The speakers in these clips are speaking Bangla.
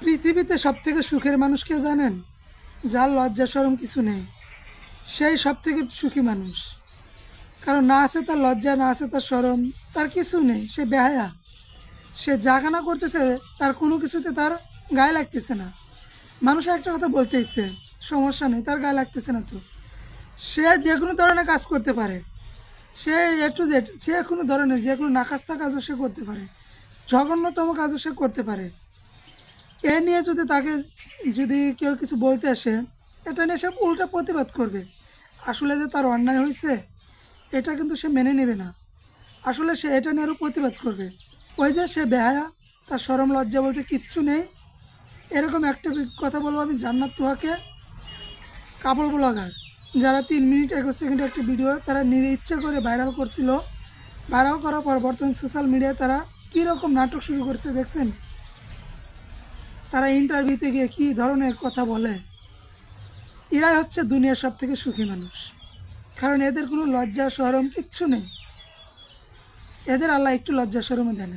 পৃথিবীতে সব থেকে সুখের মানুষ কে জানেন? যার লজ্জা সরম কিছু নেই। সেই সব থেকে সুখী মানুষ। কারণ না আছে তার লজ্জা, না আছে তার সরম, তার কিছু নেই, সে বেহায়া। সে জাগানা করতেছে, তার কোনো কিছুতে তার গায়ে লাগতেছে না। মানুষ একটা কথা বলতে ইচ্ছে সমস্যা নেই, তার গায়ে লাগতেছে না তো। সে যে কোনো ধরনের কাজ করতে পারে। সে এ টু জেড যে কোনো ধরনের যে কোনো নাকাস্তা কাজও সে করতে পারে। জঘন্যতম কাজও সে করতে পারে। এ নিয়ে যদি তাকে যদি কেউ কিছু বলতে আসে, এটা নিয়ে সে উল্টা প্রতিবাদ করবে। আসলে যে তার অন্যায় হয়েছে, এটা কিন্তু সে মেনে নেবে না। আসলে সে এটা নিয়ে আরও প্রতিবাদ করবে। ওই যে সে বেহায়া, তার সরম লজ্জা বলতে কিচ্ছু নেই। এরকম একটা কথা বলব আমি জান্নাত তুহাকে। কাপড় ব্লগার। যারা তিন মিনিট, একুশ সেকেন্ডে একটা ভিডিও তারা নিজে ইচ্ছে করে ভাইরাল করছিল। ভাইরাল করার পর বর্তমান সোশ্যাল মিডিয়ায় তারা কীরকম নাটক শুরু করছে দেখছেন? তারা ইন্টারভিউতে গিয়ে কী ধরনের কথা বলে? এরাই হচ্ছে দুনিয়ার সব থেকে সুখী মানুষ। কারণ এদের কোনো লজ্জা সরম কিচ্ছু নেই। এদের আল্লাহ একটু লজ্জা সরমও দেয়।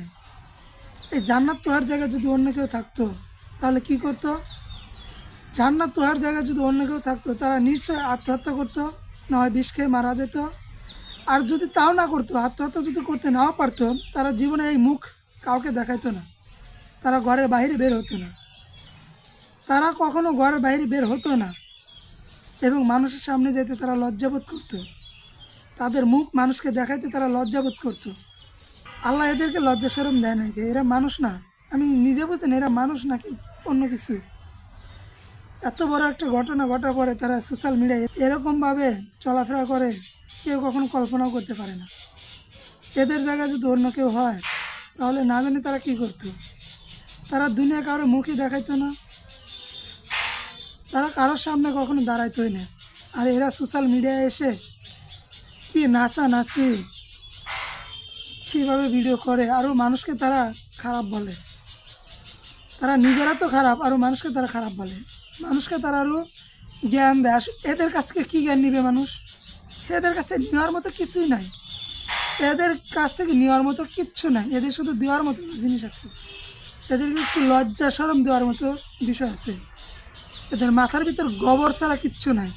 এই জান্নাত তোহার জায়গায় যদি অন্য কেউ থাকতো, তাহলে কি করতো? জান্নাত তোহার জায়গায় যদি অন্য কেউ থাকতো, তারা নিশ্চয়ই আত্মহত্যা করতো, না হয় বিষ খেয়ে মারা যেত। আর যদি তাও না করতো, আত্মহত্যা যদি করতে নাও পারতো, তারা জীবনে এই মুখ কাউকে দেখাইতো না। তারা ঘরের বাইরে বের হতো না। তারা কখনো ঘরের বাইরে বের হতো না এবং মানুষের সামনে যেতে তারা লজ্জাবোধ করতো। তাদের মুখ মানুষকে দেখাইতে তারা লজ্জাবোধ করতো। আল্লাহ এদেরকে লজ্জা সরম দেয় নাকি এরা মানুষ না। আমি নিজে বুঝতেন এরা মানুষ নাকি অন্য কিছু? এত বড় একটা ঘটনা ঘটার পরে তারা সোশ্যাল মিডিয়ায় এরকমভাবে চলাফেরা করে, কেউ কখনো কল্পনাও করতে পারে না। এদের জায়গায় যদি অন্য কেউ হয়, তাহলে না জানি তারা কি করতো? তারা দুনিয়া কারও মুখই দেখাইতো না তারা কারোর সামনে কখনো দাঁড়াইতোই না। আর এরা সোশ্যাল মিডিয়ায় এসে কি নাচা নাচি, কীভাবে ভিডিও করে আরও মানুষকে তারা খারাপ বলে। তারা নিজেরা তো খারাপ আরও মানুষকে তারা খারাপ বলে। মানুষকে তারা আরও জ্ঞান দেয়। এদের কাছ থেকে কী জ্ঞান নিবে মানুষ? এদের কাছে নেওয়ার মতো কিছুই নাই। এদের কাছ থেকে নেওয়ার মতো কিচ্ছু নাই। এদের শুধু দেওয়ার মতো জিনিস আছে। এদেরকে একটু লজ্জা সরম দেওয়ার মতো বিষয় আছে। এদের মাথার ভিতর গোবর ছাড়া কিচ্ছু নাই।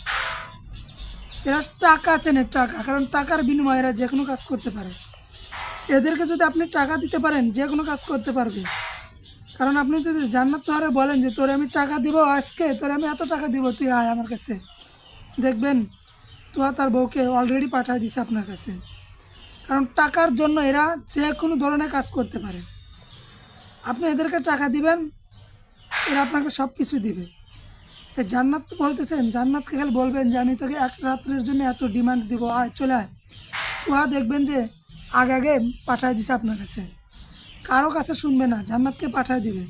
এরা টাকা চেনে টাকা, কারণ টাকার বিনিময়ে এরা যে কোনো কাজ করতে পারে। এদেরকে যদি আপনি টাকা দিতে পারেন, যে কোনো কাজ করতে পারবে। কারণ আপনি যদি জান্নাত তোহারে বলেন যে, তোরে আমি টাকা দিব আজকে, তোরে আমি এত টাকা দিব, তুই আয় আমার কাছে। দেখবেন তোয়া তার বউকে অলরেডি পাঠিয়ে দিছে আপনার কাছে। কারণ টাকার জন্য এরা যে কোনো ধরনের কাজ করতে পারে। আপনি এদেরকে টাকা দিবেন, এরা আপনাকে সব কিছু দিবে। জান্নাত তো বলতেছেন, জান্নাতকে খালি বলবেন যে আমি তোকে এক রাত্রের জন্য এত ডিমান্ড দিব, আয়, চলে আয়। উহা দেখবেন যে আগে আগে পাঠায় দিছে আপনার কাছে। কারও কাছে শুনবে না, জান্নাতকে পাঠায় দিবে।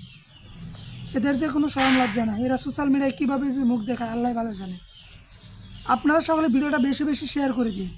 এদের যে কোনো স্বয়ং লজ্জা না এরা সোশ্যাল মিডিয়ায় কীভাবে যে মুখ দেখায়, আল্লাহ ভালো জানে। আপনারা সকলে ভিডিওটা বেশি বেশি শেয়ার করে দিন।